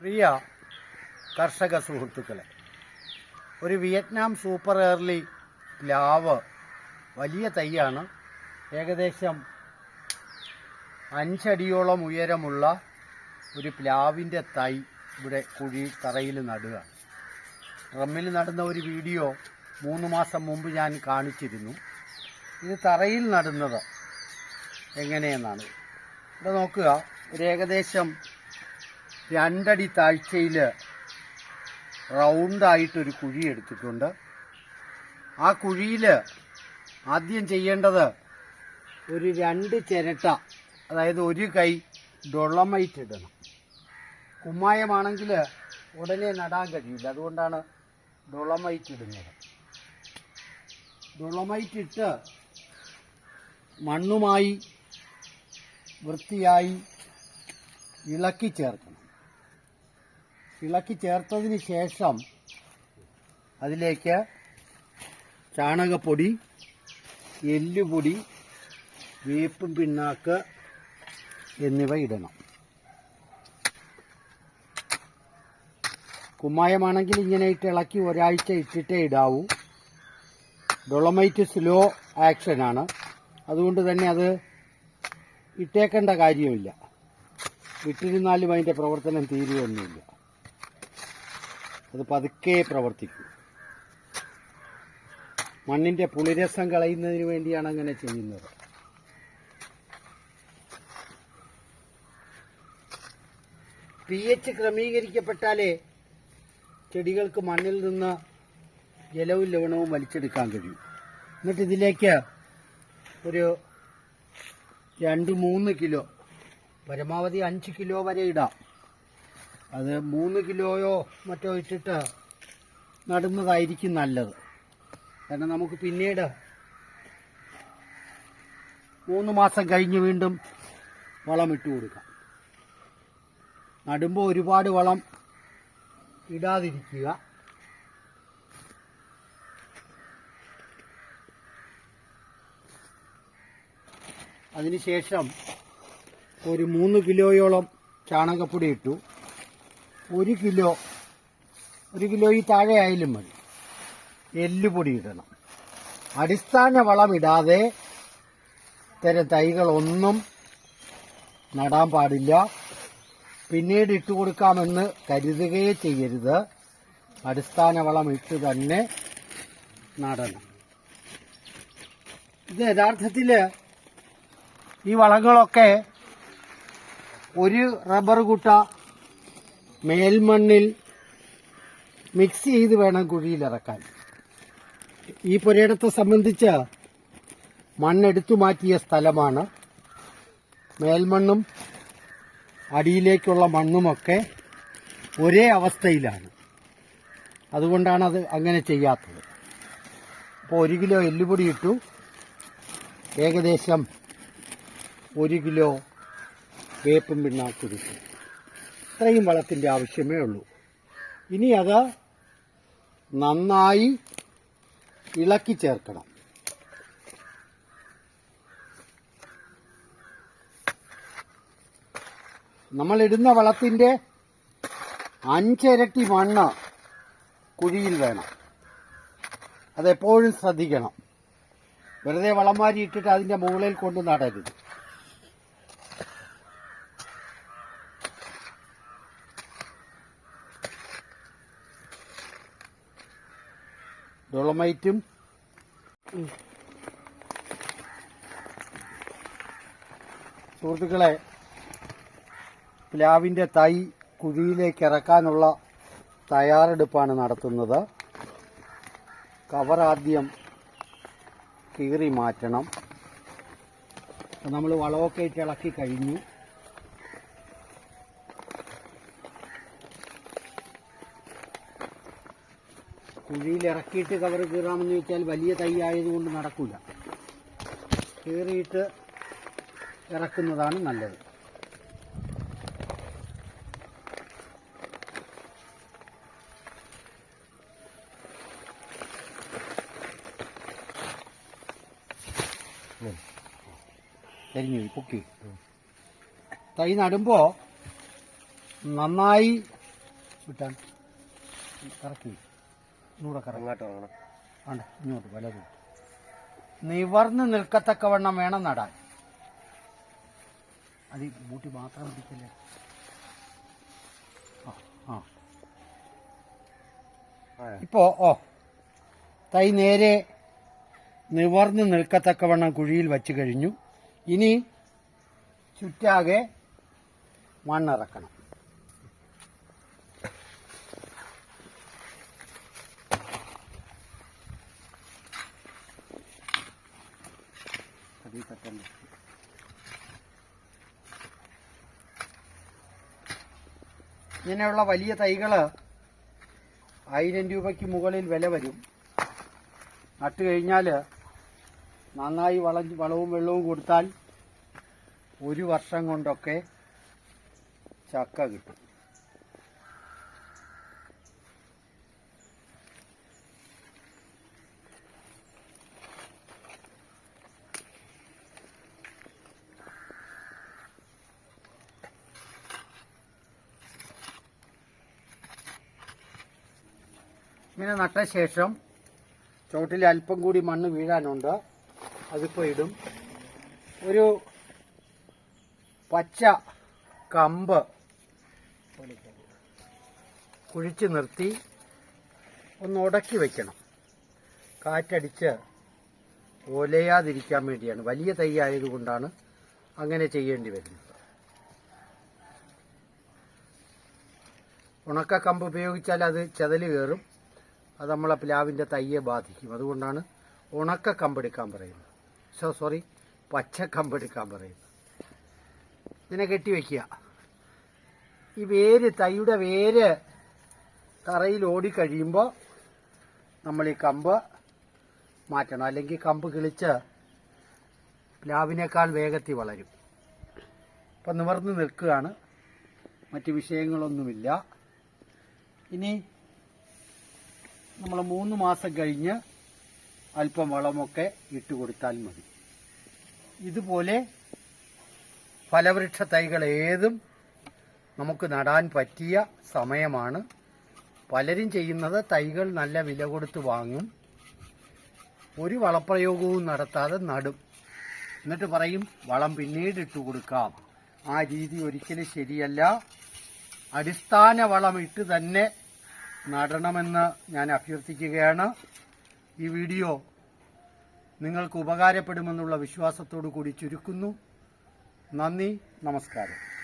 പ്രിയ കർഷക സുഹൃത്തുക്കളെ ഒരു വിയറ്റ്നാം സൂപ്പർ ഏർലി പ്ലാവ് വലിയ തൈയാണ്. ഏകദേശം അഞ്ചടിയോളം ഉയരമുള്ള ഒരു പ്ലാവിന്റെ തൈ ഇവിടെ കുഴി തറയിൽ നടുക. ഡ്രമ്മിൽ നടന്ന ഒരു വീഡിയോ മൂന്ന് മാസം മുമ്പ് ഞാൻ കാണിച്ചിരുന്നു. ഇത് തറയിൽ നടുന്നത് എങ്ങനെയെന്നാണ്. ഇവിടെ നോക്കുക ഒരു ഏകദേശം രണ്ടടി താഴ്ചയിൽ റൗണ്ടായിട്ടൊരു കുഴി എടുത്തിട്ടുണ്ട്. ആ കുഴിയിൽ ആദ്യം ചെയ്യേണ്ടത് ഒരു രണ്ട് ചിരട്ട അതായത് ഒരു കൈ ഡൊളമൈറ്റ് ഇടണം. കുമ്മായമാണെങ്കിൽ ഉടനെ നടാൻ കഴിയില്ല. അതുകൊണ്ടാണ് ഡൊളമൈറ്റ് ഇടുന്നത്. ഡൊളമൈറ്റ് ഇട്ട് മണ്ണുമായി വൃത്തിയായി ഇളക്കി ചേർക്കണം. ഇളക്കി ചേർത്തതിന് ശേഷം അതിലേക്ക് ചാണകപ്പൊടി എല്ലുപൊടി വേപ്പും പിണ്ണാക്ക് എന്നിവ ഇടണം. കുമ്മായമാണെങ്കിൽ ഇങ്ങനെ ഇട്ട് ഇളക്കി ഒരാഴ്ച ഇട്ടിട്ടേ ഇടാവൂ. ഡൊളമൈറ്റ് സ്ലോ ആക്ഷനാണ് അതുകൊണ്ട് തന്നെ അത് ഇട്ടേക്കേണ്ട കാര്യമില്ല. വിട്ടിരുന്നാലും അതിന്റെ പ്രവർത്തനം തീരുകയൊന്നുമില്ല അത് പതുക്കെ പ്രവർത്തിക്കും. മണ്ണിന്റെ പുളിരസം കളയുന്നതിന് വേണ്ടിയാണ് അങ്ങനെ ചെയ്യുന്നത്. പി എച്ച് ക്രമീകരിക്കപ്പെട്ടാലേ ചെടികൾക്ക് മണ്ണിൽ നിന്ന് ജലവും ലവണവും വലിച്ചെടുക്കാൻ കഴിയും. എന്നിട്ട് ഇതിലേക്ക് ഒരു രണ്ട് മൂന്ന് കിലോ പരമാവധി അഞ്ച് കിലോ വരെ ഇടാം. അത് മൂന്ന് കിലോയോ മറ്റോ ഇട്ടിട്ട് നടുന്നതായിരിക്കും നല്ലത്. കാരണം നമുക്ക് പിന്നീട് മൂന്ന് മാസം കഴിഞ്ഞ് വീണ്ടും വളം ഇട്ട് കൊടുക്കാം. നടുമ്പോൾ ഒരുപാട് വളം ഇടാതിരിക്കുക. അതിനുശേഷം ഒരു മൂന്ന് കിലോയോളം ചാണകപ്പൊടി ഇട്ടു. ഒരു കിലോ ഒരു കിലോ ഈ താഴെ ആയാലും മതി എല്ലുപൊടി ഇടണം. അടിസ്ഥാന വളം ഇടാതെ ഇത്തരം തൈകളൊന്നും നടാൻ പാടില്ല. പിന്നീട് ഇട്ട് കൊടുക്കാമെന്ന് കരുതുകയേ ചെയ്യരുത്. അടിസ്ഥാന വളം ഇട്ട് തന്നെ നടണം. ഇത് യഥാർത്ഥത്തിൽ ഈ വളങ്ങളൊക്കെ ഒരു റബ്ബർ കുട്ട മേൽമണ്ണിൽ മിക്സ് ചെയ്ത് വേണം കുഴിയിലിറക്കാൻ ഈ പുരയിടത്തെ സംബന്ധിച്ച് മണ്ണെടുത്തു മാറ്റിയ സ്ഥലമാണ്. മേൽമണ്ണും അടിയിലേക്കുള്ള മണ്ണുമൊക്കെ ഒരേ അവസ്ഥയിലാണ്. അതുകൊണ്ടാണ് അത് അങ്ങനെ ചെയ്യാത്തത്. അപ്പോൾ ഒരു കിലോ എല്ലുപൊടി ഇട്ടു. ഏകദേശം ഒരു കിലോ വേപ്പും പിണ്ണാക്കുരുക്കും ഇത്രയും വളത്തിന്റെ ആവശ്യമേ ഉള്ളൂ. ഇനി അത് നന്നായി ഇളക്കി ചേർക്കണം. നമ്മൾ ഇടുന്ന വളത്തിന്റെ അഞ്ചിരട്ടി മണ്ണ് കുഴിയിൽ വേണം. അതെപ്പോഴും ശ്രദ്ധിക്കണം. വെറുതെ വളം വാരി ഇട്ടിട്ട് അതിന്റെ മുകളിൽ കൊണ്ട് നടരുത്. ഡൊളമൈറ്റും. സുഹൃത്തുക്കളെ പ്ലാവിന്റെ തൈ കുഴിയിലേക്ക് ഇറക്കാനുള്ള തയ്യാറെടുപ്പാണ് നടത്തുന്നത്. കവർ ആദ്യം കീറി മാറ്റണം. നമ്മൾ വളമൊക്കെ ഇട്ട് ഇളക്കി കഴിഞ്ഞു. കുഴിയിൽ ഇറക്കിയിട്ട് കവർ കീറാമെന്ന് വെച്ചാൽ വലിയ തൈ ആയതുകൊണ്ട് നടക്കില്ല കീറിയിട്ട് ഇറക്കുന്നതാണ് നല്ലത്. പൊക്കി. തൈ നടുമ്പോൾ നന്നായി വിട്ടാൻ കറക്കി കറങ്ങി അങ്ങോട്ട് ഇറങ്ങണം. ഇങ്ങോട്ട് വലത് നിവർന്ന് നിൽക്കത്തക്കവണ്ണം വേണം നടാൻ. അത് ബൂട്ടി മൂട്ടി മാത്രം പിടിക്കല്ലേ? ആ. ഇപ്പോ ഓ. തൈ നേരെ നിവർന്ന് നിൽക്കത്തക്കവണ്ണം കുഴിയിൽ വച്ചു കഴിഞ്ഞു. ഇനി ചുറ്റാകെ മണ്ണിറക്കണം. അതിൽ പറ്റണ്ട ഇങ്ങനെയുള്ള വലിയ തൈകൾ ആയിരം രൂപയ്ക്ക് മുകളിൽ വില വരും. നട്ടു കഴിഞ്ഞാൽ നന്നായി വള വളവും വെള്ളവും കൊടുത്താൽ ഒരു വർഷം കൊണ്ടൊക്കെ ചക്ക കിട്ടും. ഇങ്ങനെ നട്ട ശേഷം ചോട്ടിൽ അല്പം കൂടി മണ്ണ് വീഴാനുണ്ട്. അതിപ്പോൾ ഇടും. ഒരു പച്ച കമ്പ് കുഴിച്ച് നിർത്തി ഒന്ന് ഉടക്കി വെക്കണം. കാറ്റടിച്ച് ഒലയാതിരിക്കാൻ വേണ്ടിയാണ്. വലിയ തൈ ആയതുകൊണ്ടാണ് അങ്ങനെ ചെയ്യേണ്ടി വരുന്നത്. ഉണക്ക കമ്പ് ഉപയോഗിച്ചാൽ അത് ചതൽ കയറും. അത് നമ്മളെ പ്ലാവിന്റെ തയ്യെ ബാധിക്കും. അതുകൊണ്ടാണ് ഉണക്ക കമ്പെടുക്കാൻ പറയുന്നത്. സോ സോറി പച്ച കമ്പെടുക്കാൻ പറയുന്നത്. ഇതിനെ കെട്ടിവെക്കുക. ഈ വേര് തൈയുടെ വേര് തറയിൽ ഓടിക്കഴിയുമ്പോൾ നമ്മൾ ഈ കമ്പ് മാറ്റണം. അല്ലെങ്കിൽ കമ്പ് കിളിച്ച് പ്ലാവിനേക്കാൾ വേഗത്തിൽ വളരും. ഇപ്പം നിവർന്ന് നിൽക്കുകയാണ്. മറ്റ് വിഷയങ്ങളൊന്നുമില്ല. ഇനി നമ്മൾ മൂന്ന് മാസം കഴിഞ്ഞ് അല്പം വളമൊക്കെ ഇട്ട് കൊടുത്താൽ മതി. ഇതുപോലെ ഫലവൃക്ഷ തൈകൾ ഏതും നമുക്ക് നടാൻ പറ്റിയ സമയമാണ്. പലരും ചെയ്യുന്നത് തൈകൾ നല്ല വില കൊടുത്ത് വാങ്ങും. ഒരു വളപ്രയോഗവും നടത്താതെ നടും. എന്നിട്ട് പറയും വളം പിന്നീട് ഇട്ട് കൊടുക്കാം. ആ രീതി ഒരിക്കലും ശരിയല്ല. അടിസ്ഥാന വളം ഇട്ട് തന്നെ നടണമെന്ന് ഞാൻ അഭ്യർത്ഥിക്കുകയാണ്. ഈ വീഡിയോ നിങ്ങൾക്ക് ഉപകാരപ്പെടുമെന്നുള്ള വിശ്വാസത്തോടു കൂടി ചുരുക്കുന്നു. നന്ദി നമസ്കാരം.